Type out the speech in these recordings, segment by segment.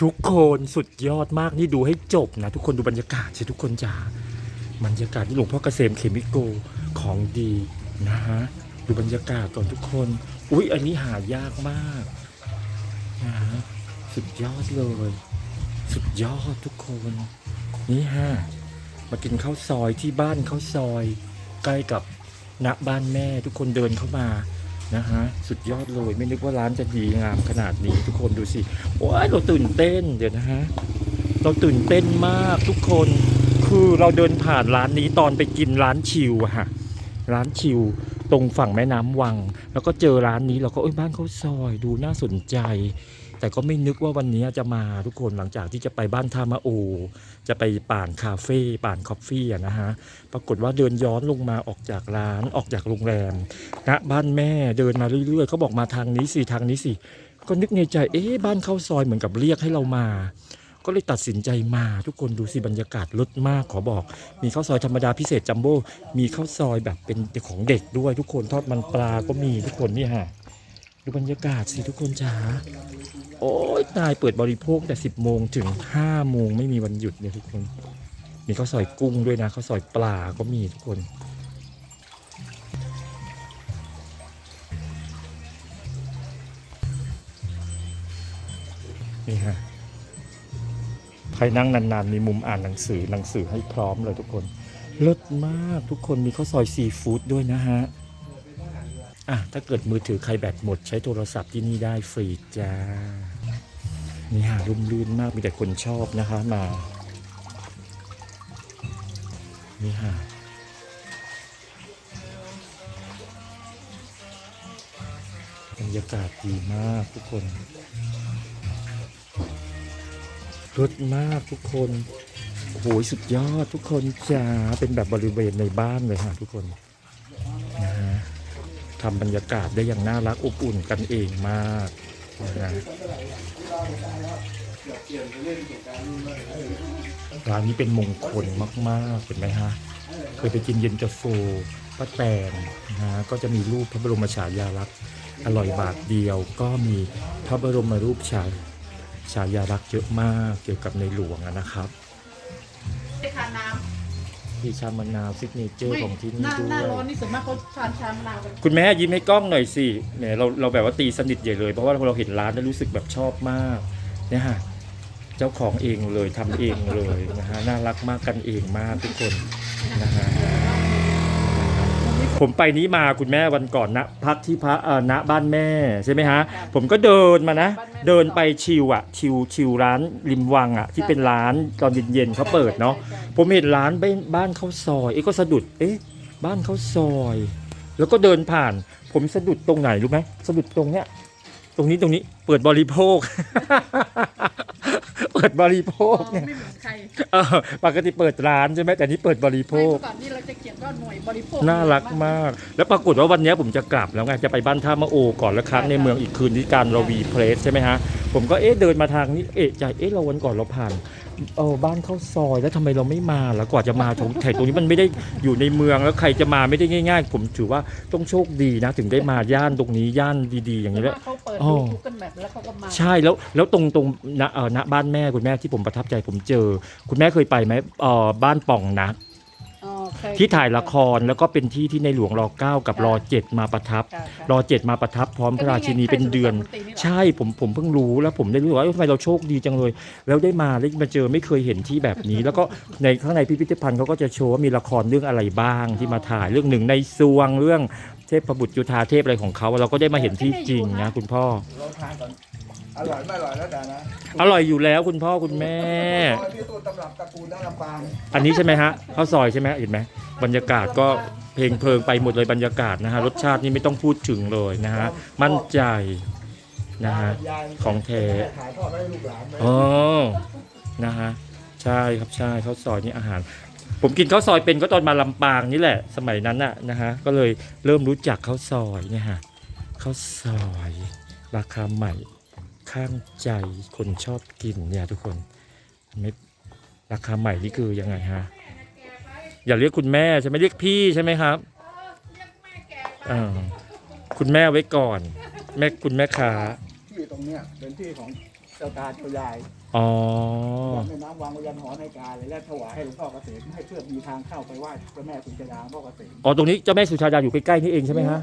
ทุกคนสุดยอดมากนี่ดูให้จบนะ ทุกคนดูบรรยากาศสิทุกคนจ๋าบรรยากาศที่หลวงพ่อเกษมเขมิโกของดีนะฮะดูบรรยากาศก่อนทุกคน อุ๊ยอันนี้หายากมากนะฮะสุดยอดเลย สุดยอดทุกคน นี่ฮะมากินข้าวซอยที่บ้านข้าวซอย ใกล้กับณบ้านแม่ทุกคนเดินเข้ามา นะฮะสุดยอดเลยไม่นึกว่าร้านจะดีงามขนาดนี้ทุกคนดูสิโอ้ยเราตื่นเต้นเดี๋ยวนะฮะเราตื่นเต้นมากทุกคนคือเราเดินผ่านร้านนี้ตอนไปกินร้านชิวอะฮะร้านชิวตรงฝั่งแม่น้ำวัง แล้วก็เจอร้านนี้เราก็เอ้ยบ้านเขาซอยดูน่าสนใจ แต่ก็ไม่นึกว่าวันนี้จะมาทุกคนหลังจากที่จะไปบ้านทามาโอ จะไปป่านคาเฟ่ป่านคอฟฟี่นะฮะปรากฏว่าเดินย้อนลงมาออกจากร้านออกจากโรงแรมณบ้านแม่เดินมาเรื่อยๆเขาบอกมาทางนี้สิทางนี้สิก็นึกในใจเอ๊ะบ้านเข้าซอยเหมือนกับเรียกให้เรามาก็เลยตัดสินใจมาทุกคนดูสิบรรยากาศลดมากขอบอก มีข้าวซอยธรรมดาพิเศษจัมโบ้มีข้าวซอยแบบเป็นของเด็กด้วยทุกคนทอดมันปลาก็มีทุกคนนี่ฮะ ดูบรรยากาศสิทุกคนจ๋า โอ้ยนายเปิดบริโภคแต่ 10 โมงถึง 5 โมงไม่มีวันหยุดเนี่ยทุกคน มีข้าวซอยกุ้งด้วยนะข้าวซอยปลาก็มีทุกคนนี่ฮะใครนั่งนานๆ มีมุมอ่านหนังสือหนังสือให้พร้อมเลยทุกคน เลิศมากทุกคนมีข้าวซอยซีฟู้ดด้วยนะฮะ อะถ้าเกิดมือถือใครแบตหมดใช้โทรศัพท์ที่นี่ได้ฟรีจ้า นี่ฮะรุ่มรื่นมากมีแต่คนชอบนะคะมา นี่ฮะบรรยากาศดีมากทุกคนรถมากทุกคนโอ้โหสุดยอดทุกคนจ้าเป็นแบบบริเวณในบ้านเลยฮะทุกคน ทำบรรยากาศได้อย่างน่ารักอบอุ่นกันเองมากนะร้านนี้เป็นมงคลมากๆเห็นไหมฮะ เคยไปกินเย็นตาโฟป้าแตนนะฮะก็จะมีรูปพระบรมฉายาลักษณ์อร่อยบาทเดียว ก็มีพระบรมรูปฉายฉายาลักษณ์เยอะมากเกี่ยวกับในหลวงนะครับไม่ทานน้ ที่ชามะนาวซิกเนเจอำร์ของที่หนี่น้าด้หน้าวยร้อนนี่ส่วนมากเขาทานชามะนาวกันคุณแม่ยิ้มให้กล้องหน่อยสิแหมเราเราแบบว่าตีสนิทใหญ่เลย เพราะว่าเราเห็นร้านแล้วรู้สึกแบบชอบมากเนี่ยฮะเจ้าของเองเลยทำเองเลยนะฮะน่ารักมากกันเองมากทุกคนนะฮะ ผมไปนี้มาคุณแม่วันก่อนนะพักที่พระเอ่อณบ้านแม่ใช่ไหมฮะ ผมก็เดินมานะ เดินไปชิวอะชิวชิวร้านริมวังอะที่เป็นร้านตอนเย็นๆเขาเปิดเนาะผมเห็นร้านบ้านบ้านข้าวซอยเอ๊ะก็สะดุดเอ๊ะบ้านข้าวซอย แล้วก็เดินผ่าน ผมสะดุดตรงไหนรู้ไหมสะดุดตรงเนี้ยตรงนี้ตรงนี้เปิดบริโภค เปิดบริโภอ๋อคเนี่ยไม่เหมือนใครเออปกติเปิดร้านใช่ไหมแต่นี่เปิดบริโภไม่คเมื่อก่อนนี่ เราจะเขียนว่าหน่วยบริโภคน่ารักมาก แล้วปรากฏว่าวันนี้ผมจะกลับแล้วไงจะไปบ้านท่า มะโอก่อนแล้วค้างในเมืองอีกคืนที่การรวีเพลสใช่ไหมฮะ ผมก็เอ๊ะเดินมาทางนี้เอ๊ะใจเอ๊ะเราวันก่อนเราผ่านเออบ้านเข้าซอยแล้วทำไมเราไม่มาแล้วกว่าจะมาตรงแถวตรงนี้มันไม่ได้อยู่ในเมืองแล้วใครจะมาไม่ได้ง่าย ๆ ผมถือว่าต้องโชคดีนะ ถึงได้มาย่านตรงนี้ย่านดีๆ อย่างนี้แหละ เขาเปิดอ๋อ ดูทุกกันแบบแล้วเขาก็มา ใช่แล้วแล้วตรงตรงณเออณบ้านแม่คุณแม่ที่ผมประทับใจผมเจอ คุณแม่เคยไปไหมเออบ้านป่องนักอ๋อ เคยที่ถ่ายละครแล้วก็เป็นที่ที่ในหลวงรอเก้ากับรอเจ็ดมาประทับ ค่ะค่ะรอเจ็ดมาประทับพร้อมพระราชินีเป็นเดือน ใช่ผมผมเพิ่งรู้แล้วผมได้รู้ว่าเอ้ยทำไมเราโชคดีจังเลย แล้วได้มาได้มาเจอไม่เคยเห็นที่แบบนี้ แล้วก็ในข้างในพิพิธภัณฑ์เขาก็จะโชว์ว่ามีละครเรื่องอะไรบ้างที่มาถ่ายเรื่องหนึ่งในซวงเรื่องเทพบุตรจุธาเทพอะไรของเขาเราก็ได้มาเห็นที่จริงนะคุณพ่อลองทานก่อน อร่อยไม่อร่อยแล้วแต่นะอร่อยอยู่แล้วคุณพ่อคุณแม่ซอยที่ตัวตำรับตระกูลน้าลำปางอันนี้ใช่ไหมฮะข้าวซอยใช่ไหมเห็นไหมบรรยากาศก็เพลงเพลิงไปหมดเลยบรรยากาศนะฮะรสชาตินี่ไม่ต้องพูดถึงเลยนะฮะมั่นใจนะฮะยายของแท้ถ่ายทอดให้ลูกหลานไหมอ๋อนะฮะใช่ครับใช่ข้าวซอยนี่อาหาร ผมกินข้าวซอยเป็นก็ตอนมาลำปางนี่แหละ สมัยนั้นน่ะนะฮะก็เลยเริ่มรู้จักข้าวซอยเนี่ยฮะข้าวซอย ราคาใหม่ ข้างใจคนชอบกินเนี่ยทุกคนไม่ราคาใหม่นี่คือยังไงฮะอย่าเรียกคุณแม่ใช่ไหมเรียกพี่ใช่ไหมครับอ่าคุณแม่ไว้ก่อน แม่คุณแม่ค้าที่ตรงเนี้ยเป็นที่ของสจ้าตาเจ้ายายอ๋อวัดแม่น้ำวังวิญญาณหอในกาเลยและถวายให้หลวงพ่อเกษมให้เพื่อมีทางเข้าไปไหว้พระแม่สุญญาพ่อเกษมอ๋อตรงนี้เจ้าแม่สุชาดาอยู่ใกล้ๆนี่เองใช่ไหมฮะ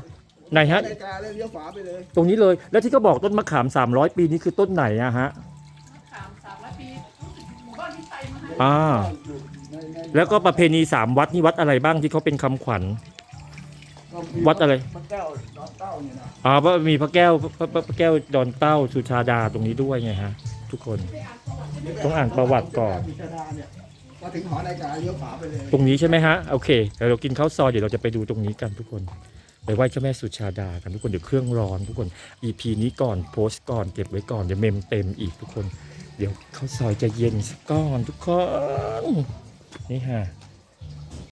ไหนฮะในกาเลยเลี้ยวฝาไปเลยตรงนี้เลยแล้วที่เขาบอกต้นมะขาม 300 ปีนี่คือต้นไหนอะฮะสามสามร้อยปีรู้สึกหมู่บ้านที่ไทยมาให้อ่าในในแล้วก็ประเพณีสามวัดนี่วัดอะไรบ้างที่เขาเป็นคำขวัญ ก็มีวัดอะไร พระแก้วดอนเต้าเนี่ยนะอ่าว่ามีพระแก้วพระพระพระแก้วดอนเต้าสุชาดาตรงนี้ด้วยไงฮะ ทุกคน ต้องอ่านประวัติก่อนพิชาดาเนี่ยมาถึงหอในกาเลี้ยวฝาไปเลยตรงนี้ใช่ไหมฮะ โอเคเดี๋ยวเรากินข้าวซอยเดี๋ยวเราจะไปดูตรงนี้กันทุกคน ไปไหว้เจ้าแม่สุชาดากันทุกคนเดี๋ยวเครื่องร้อนทุกคน EP นี้ก่อนโพสต์ก่อนเก็บไว้ก่อนเดี๋ยวเมมเต็มอีกทุกคน เดี๋ยวข้าวซอยจะเย็นสักก้อนทุกคนนี่ฮะ